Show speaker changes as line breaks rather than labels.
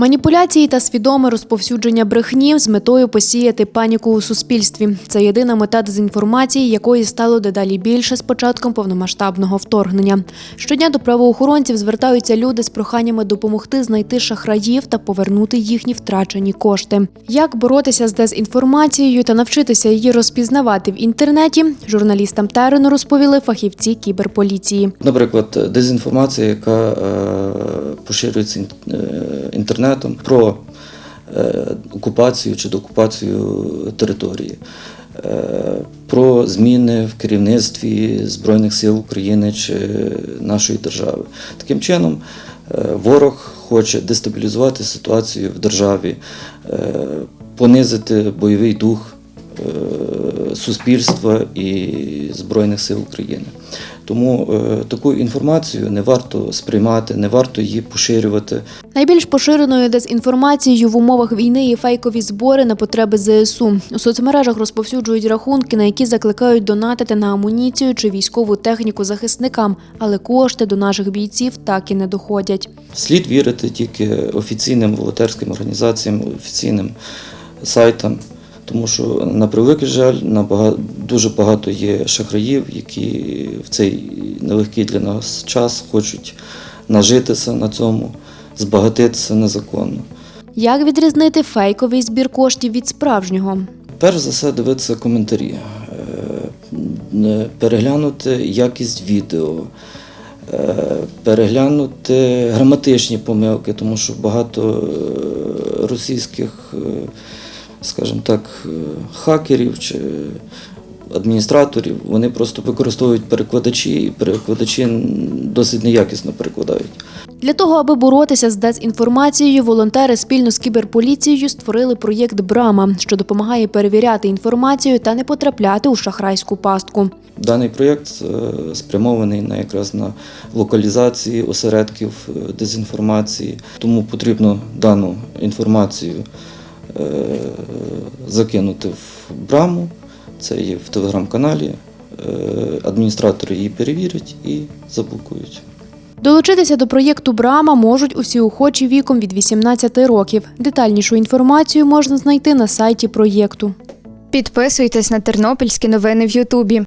Маніпуляції та свідоме розповсюдження брехні з метою посіяти паніку у суспільстві. Це єдина мета дезінформації, якої стало дедалі більше з початком повномасштабного вторгнення. Щодня до правоохоронців звертаються люди з проханнями допомогти знайти шахраїв та повернути їхні втрачені кошти. Як боротися з дезінформацією та навчитися її розпізнавати в інтернеті, журналістам терену розповіли фахівці кіберполіції.
Наприклад, дезінформація, яка е, поширюється е, інтернетом про е, окупацію чи деокупацію території, е, про зміни в керівництві Збройних сил України чи нашої держави. Таким чином, е, ворог хоче дестабілізувати ситуацію в державі, понизити бойовий дух суспільства і Збройних сил України. Тому е, таку інформацію не варто сприймати, не варто її поширювати.
Найбільш поширеною дезінформацією в умовах війни є фейкові збори на потреби ЗСУ. У соцмережах розповсюджують рахунки, на які закликають донатити на амуніцію чи військову техніку захисникам, але кошти до наших бійців так і не доходять.
Слід вірити тільки офіційним волонтерським організаціям, офіційним сайтам. Тому що на превеликий жаль, на бага- дуже багато є шахраїв, які в цей нелегкий для нас час хочуть нажитися на цьому, збагатитися незаконно.
Як відрізнити фейковий збір коштів від справжнього?
Перш за все дивитися коментарі, е, переглянути якість відео, е, переглянути граматичні помилки, тому що багато е, російських, скажімо так, е, хакерів чи адміністраторів, вони просто використовують перекладачі, і перекладачі досить неякісно перекладають.
Для того, аби боротися з дезінформацією, волонтери спільно з кіберполіцією створили проєкт Брама, що допомагає перевіряти інформацію та не потрапляти у шахрайську пастку.
Даний проєкт е, спрямований на якраз на локалізації осередків е, дезінформації, тому потрібно дану інформацію закинути в браму. Це є в телеграм-каналі. Е, Адміністратори її перевірять і заблокують.
Долучитися до проєкту Брама можуть усі охочі віком від 18 років. Детальнішу інформацію можна знайти на сайті проєкту.
Підписуйтесь на тернопільські новини в Ютубі.